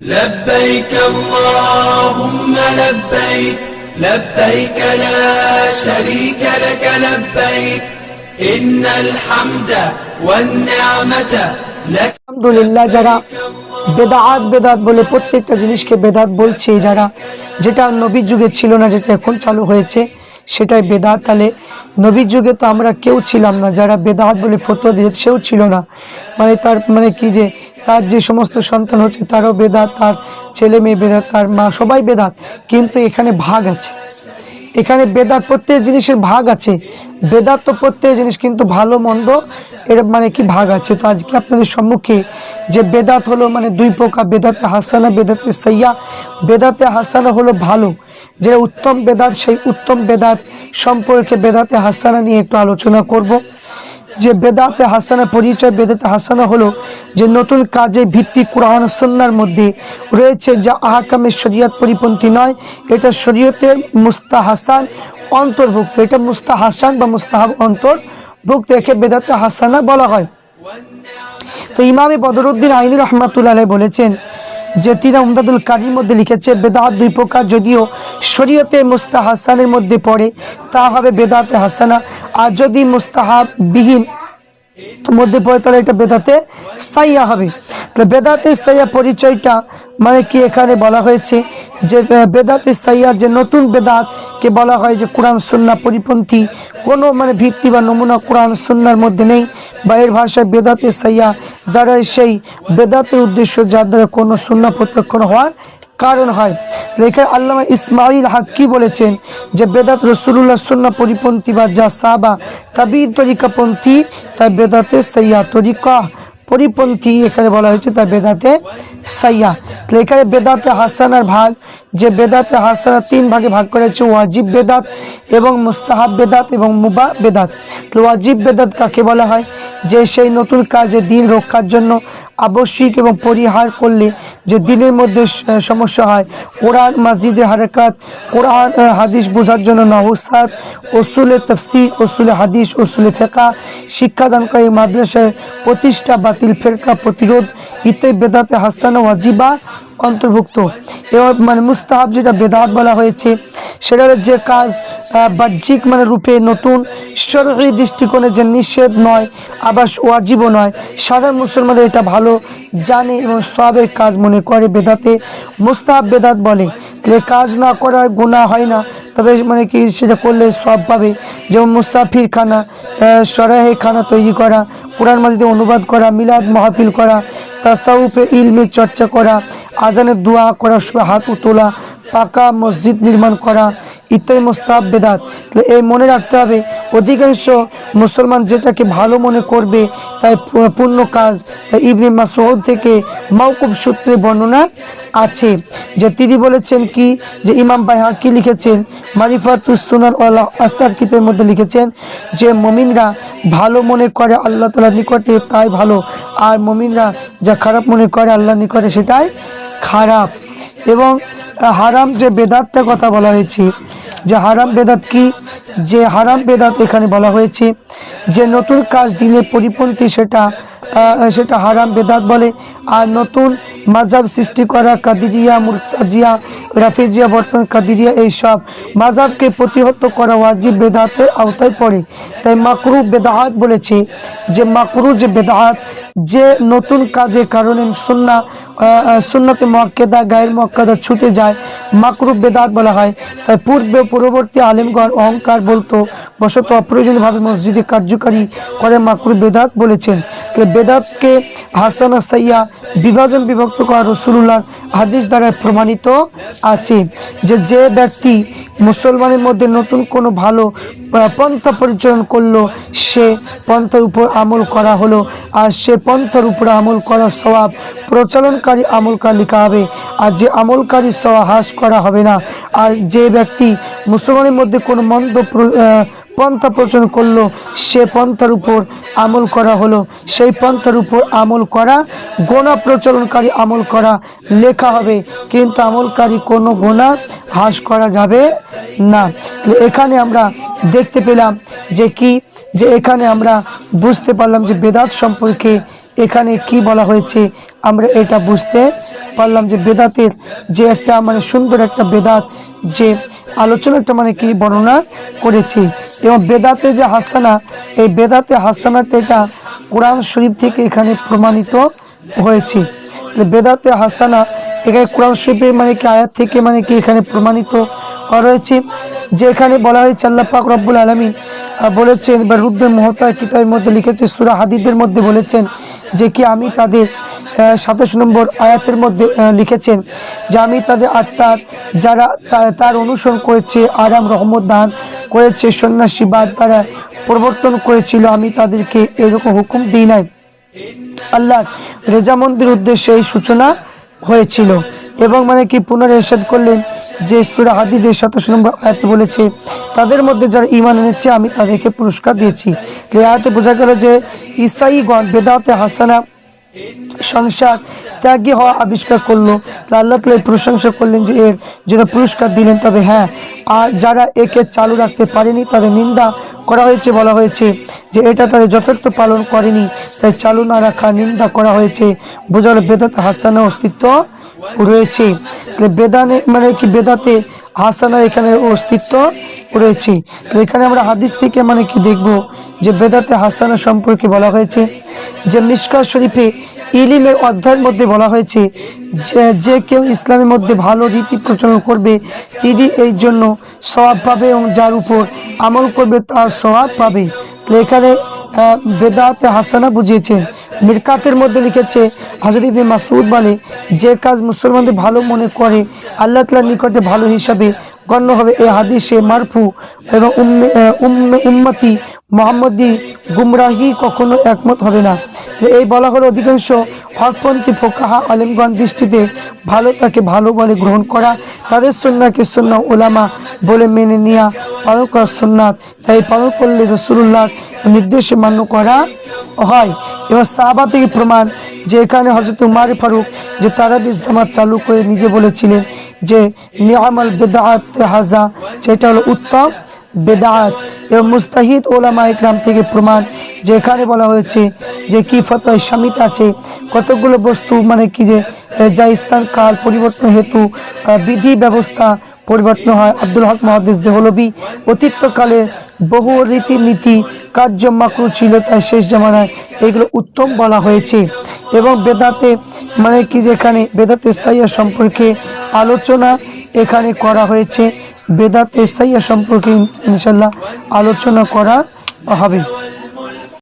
لبيك اللهم لبيك لبيك لا شريك لك لبيك إن الحمد والنعمة لك আলহামদুলিল্লাহ যারা বেদাত বেদাত বলে প্রত্যেকটা জিনিসকে বেদাত বলছে যারা যেটা নবীর যুগে ছিল না যেটা এখন চালু হয়েছে সেটাই বেদাত তাহলে নবীর যুগে তো আমরা কেউ ছিলাম না যারা বেদাত বলে ফটো দিয়ে সেও ছিল না মানে তার মানে কি যে তার যে সমস্ত সন্তান হচ্ছে, তারও বেদাত তার ছেলে মেয়ে বেদাত তার মা, সবাই বেদাত কিন্তু এখানে ভাগ আছে। এখানে বেদাত প্রত্যেক জিনিসের ভাগ আছে। বেদাত তো প্রত্যেক জিনিস, কিন্তু ভালো, মন্দ, এর মানে কি ভাগ আছে? তো আজকে আপনাদের সম্মুখে যে বেদাত হলো মানে দুই প্রকার, বেদাতে হাসানা, বেদাতে সাইয়া। বেদাতে হাসানা হলো ভালো। যে উত্তম বেদাত, সেই উত্তম বেদাত সম্পর্কে বেদাতে হাসানা নিয়ে একটু আলোচনা করব। যে বেদাতে হাসানা পরিচয়, বেদাতে হাসানা হলো যে নতুন কাজে ভিত্তি কোরআন সন্ন্যার মধ্যে রয়েছে যা আহকামের শরিয়ত পরিপন্থী নয়। এটা শরীয়তের মুস্তাহাসান অন্তর্ভুক্ত। এটা মুস্তাহাসান বা মুস্তাহাব অন্তর্ভুক্ত। একে বেদাতে হাসানা বলা হয়। তো ইমামে বদরুদ্দিন আইনি রহমাতুল্লাহ বলেছেন যে তিনি উমদাদুল কারির মধ্যে লিখেছে, বেদাত দুই প্রকার, যদিও শরীয়তে মুস্তাহাসানের মধ্যে পড়ে, তা হবে বেদাতে হাসানা। আর যদি মুস্তাহাববিহীন মধ্যে পড়ে, তাহলে এটা বেদাতে সাইয়া হবে। তাহলে বেদাতে সাইয়া পরিচয়টা মানে কি এখানে বলা হয়েছে যে বেদাতে সাইয়া যে নতুন বেদাতকে বলা হয় যে কোরআন সুন্না পরিপন্থী। কোনো মানে ভিত্তি বা নমুনা কোরআন, সুন্নার মধ্যে নেই। বা এর ভাষায় বেদাতে সাইয়া দ্বারা সেই বেদাতের উদ্দেশ্য যার দ্বারা কোনো সুন্না প্রত্যক্ষণ হওয়ার কারণ হয়। লেখা আল্লামা ইসমাইল হাক্কি বলেছেন যে বেদাত রসুল্লাহ সুন্না পরিপন্থী বা যা সাবা তাবি তরিকাপন্থী, তাই বেদাতে সাইয়া তরিকা পরিপন্থী এখানে বলা হয়েছে, তাই বেদাতে সাইয়া। তো এখানে বেদাতে হাসানার ভাগ যে বেদাতে হাসানা তিন ভাগে ভাগ করা হয়েছে ওয়াজিব বেদাত এবং মুস্তাহাব বেদাত এবং মুবা বেদাত। ওয়াজিব বেদাত কাকে বলা হয়? যে সেই নতুন কাজে দিন রক্ষার জন্য আবশ্যিক এবং পরিহার করলে যে দিনের মধ্যে সমস্যা হয়। কোরআন মসজিদে হারকাত, কোরআন হাদিস বোঝার জন্য নহুসাদ ওসুলে তফসির ওসুলে হাদিস ওসুলে ফেকা শিক্ষাদানকারী মাদ্রাসায় প্রতিষ্ঠা, বাতিল, ফেরকা, প্রতিরোধ, ইত্যাদি বেদাতে হাসান ওয়াজিবা অন্তর্ভুক্ত। এবার মানে মুস্তাহাব যেটা বেদাত বলা হয়েছে সেটা যে কাজ বাহ্যিক মানে রূপে নতুন সরকারি দৃষ্টিকোণে যে নিষেধ নয় আবার ওয়াজিবও নয়। সাধারণ মুসলমানদের এটা ভালো জানে এবং সবের কাজ মনে করে। বেদাতে মুস্তাহাব বেদাত বলে তাহলে কাজ না করা গুণা হয় না, তবে মানে কি সেটা করলে সব পাবে। যেমন মুসাফির খানা সরাহে খানা তৈরি করা, কোরআন মাজিদে অনুবাদ করা, মিলাদ মাহফিল করা, তাসাউফে ইলমের চর্চা করা আজানের দোয়া করা সবাই হাত তোলা, পাকা মসজিদ নির্মাণ করা ইত্যাদি মোস্তাব বেদাত। এই মনে রাখতে হবে, অধিকাংশ মুসলমান যেটাকে ভালো মনে করবে, তাই পূর্ণ কাজ। তাই ইবনে মাসউদ থেকে মাউকুব সূত্রে বর্ণনা আছে, যে তিনি বলেছেন কি, যে ইমাম বাইহা কি লিখেছেন? মারিফাতুস সুনান ওয়াল আসার কিতাবের মধ্যে লিখেছেন যে, মমিনরা ভালো মনে করে আল্লাহ তালার নিকটে, তাই ভালো। আর মমিনরা যা খারাপ মনে করে আল্লাহর নিকটে, সেটাই খারাপ। এবং হারাম যে বেদাতটা কথা বলা হয়েছে যে হারাম বেদাত কি? যে হারাম বেদাত এখানে বলা হয়েছে, যে নতুন কাজ দিনে পরিপন্থী সেটা সেটা হারাম বেদাত বলে, আর নতুন মাজাব সৃষ্টি করা কাদিরিয়া, মুরতাজিয়া, রাফিজিয়া, বর্তমান কাদিরিয়া, এইসব মাজাবকে প্রতিহত করা ওয়াজিব বেদাতের আওতায় পড়ে। তাই মাকরু বেদাহাত বলেছে যে, মাকরু যে বেদাহাত, যে নতুন কাজের কারণে সুন্না সুন্নতে মক্কেদা, গায়ের মক্কেদা ছুটে যায়। মাকরু বেদাত বলা হয়। তাই পূর্বে পূর্ববর্তী আলিমগণ অহংকার বলতো, বশত অপ্রয়োজনীয়ভাবে মসজিদে কার্যকারী করে মাকরু বেদাত বলেছেন। তো বেদাতকে হাসানা সাইয়া বিভাজন বিভক্ত করা রসুল্লাহ হাদিস দ্বারা প্রমাণিত আছে যে যে ব্যক্তি মুসলমানের মধ্যে নতুন কোনো ভালো পন্থা পরিচালন করল, সে পন্থার উপর আমল করা হলো। আর সে পন্থার উপর আমল করা স্বভাব প্রচলনকারী আমলকার লেখা হবে আর যে আমলকারী সওয়া হ্রাস করা হবে না, আর যে ব্যক্তি মুসলমানের মধ্যে কোনো মন্দ পন্থা প্রচলন করল, সে পন্থার উপর আমল করা হলো। সেই পন্থার উপর আমল করা, গোনা প্রচলনকারী আমল করা লেখা হবে। কিন্তু আমলকারী কোনো গোনা হ্রাস করা যাবে না। এখানে আমরা দেখতে পেলাম যে কি, যে এখানে আমরা বুঝতে পারলাম যে বেদাত সম্পর্কে এখানে কি বলা হয়েছে, আমরা এটা বুঝতে পারলাম যে বেদাতের যে একটা মানে সুন্দর একটা বেদাত, যে আলোচনাটা মানে কি বর্ণনা করেছি। এবং বেদাতে যে হাসানা, এই বেদাতে হাসানাটা এটা কোরআন শরীফ থেকে এখানে প্রমাণিত হয়েছে। বেদাতে হাসানা, এখানে কোরআন শরীফের মানে কি আয়াত থেকে মানে কি এখানে প্রমাণিত রয়েছে যে এখানে বলা হয়েছে আল্লাহ পাক রব্বুল আলমিন বলেছেন, বা রুদ্রের মহতা কিতাবের মধ্যে লিখেছে, সুরা হাদিদের মধ্যে বলেছেন যে কি আমি তাদের সাতাশ নম্বর আয়াতের মধ্যে লিখেছেন যে আমি তাদের আত্মার, যারা তার অনুসরণ করেছে, আরাম, রহমত দান করেছে সন্ন্যাসীবাদ তারা প্রবর্তন করেছিল, আমি তাদেরকে এরকম হুকুম দিই নাই। আল্লাহ রেজামন্দির উদ্দেশ্যে এই সূচনা হয়েছিল। এবং মানে কি পুনরায় করলেন? যে সুরা হাদিদের সাতাশ নম্বর আয়াতে বলেছে, তাদের মধ্যে যারা ইমান এনেছে, আমি তাদেরকে পুরস্কার দিয়েছি। এই আয়াতে বোঝা গেল যে ইসাইগণ বেদাতে হাসানা সংসার ত্যাগী হওয়া আবিষ্কার করল। আল্লাহ তালা প্রশংসা করলেন যে এর জন্য পুরস্কার দিলেন। তবে হ্যাঁ আর যারা একে চালু রাখতে পারেনি, তাদের নিন্দা করা হয়েছে, বলা হয়েছে যে এটা তাদের যথার্থ পালন করেনি। তাই চালু না রাখা, নিন্দা করা হয়েছে। বোঝা গেল বেদাতে হাসানা অস্তিত্ব রয়েছে। বেদানে মানে কি বেদাতে হাসানা এখানে অস্তিত্ব রয়েছে। তো এখানে আমরা হাদিস থেকে মানে কি দেখব যে বেদাতে হাসানা সম্পর্কে বলা হয়েছে যে মিশকার শরীফে ইলিমের অধ্যায়ের মধ্যে বলা হয়েছে যে যে কেউ ইসলামের মধ্যে ভালো রীতি প্রচলন করবে, তিনি এই জন্য স্বভাব পাবে এবং যার উপর আমল করবে তার স্বভাব পাবে। তো এখানে বেদাতে হাসানা বুঝিয়েছেন। মিরকাতের মধ্যে লিখেছে হাজর ইবনে মাসুদ বলে যে কাজ মুসলমানদের ভালো মনে করে, আল্লাহ তালার নিকটে ভালো হিসাবে গণ্য হবে এই হাদিসে মারফু এবং উম্মতি মোহাম্মদী গুমরাহি কখনো একমত হবে না। এই বলা হলো অধিকাংশ হকপন্থী ফোকাহা আলিমগণ দৃষ্টিতে ভালো তাকে ভালো বলে গ্রহণ করা, তাদের সন্ন্যাকে সন্না ওলামা বলে মেনে নেওয়া পালন করা সন্ন্যাত তাই পালন করলে রসুল্লাহ নির্দেশে মান্য করা হয়। এবং সাহাবা থেকে প্রমাণ যে এখানে হজরত উমার ফারুক যে তারাবিজ জামাত চালু করে নিজে বলেছিলেন যে নিয়ামাল বেদাহাত হাজা, যেটা হলো উত্তম বেদাত। এবং মুস্তাহিদ ওলামা ইকরাম থেকে প্রমাণ যে এখানে বলা হয়েছে যে কি ফতোয় সামিত আছে, কতগুলো বস্তু মানে কি যে যা স্থান, কাল, পরিবর্তন হেতু বিধি ব্যবস্থা পরিবর্তন হয়। আব্দুল হক মহাদেশ দেহলবি অতীতকালে বহু রীতিনীতি কার্যমাকু ছিল তাই শেষ জামানায় এগুলো উত্তম বলা হয়েছে। এবং বেদাতে মানে কি যেখানে, বেদাতে সাইয়া সম্পর্কে আলোচনা এখানে করা হয়েছে। বেদাতে সাইয়া সম্পর্কে ইনশাল্লাহ আলোচনা করা হবে।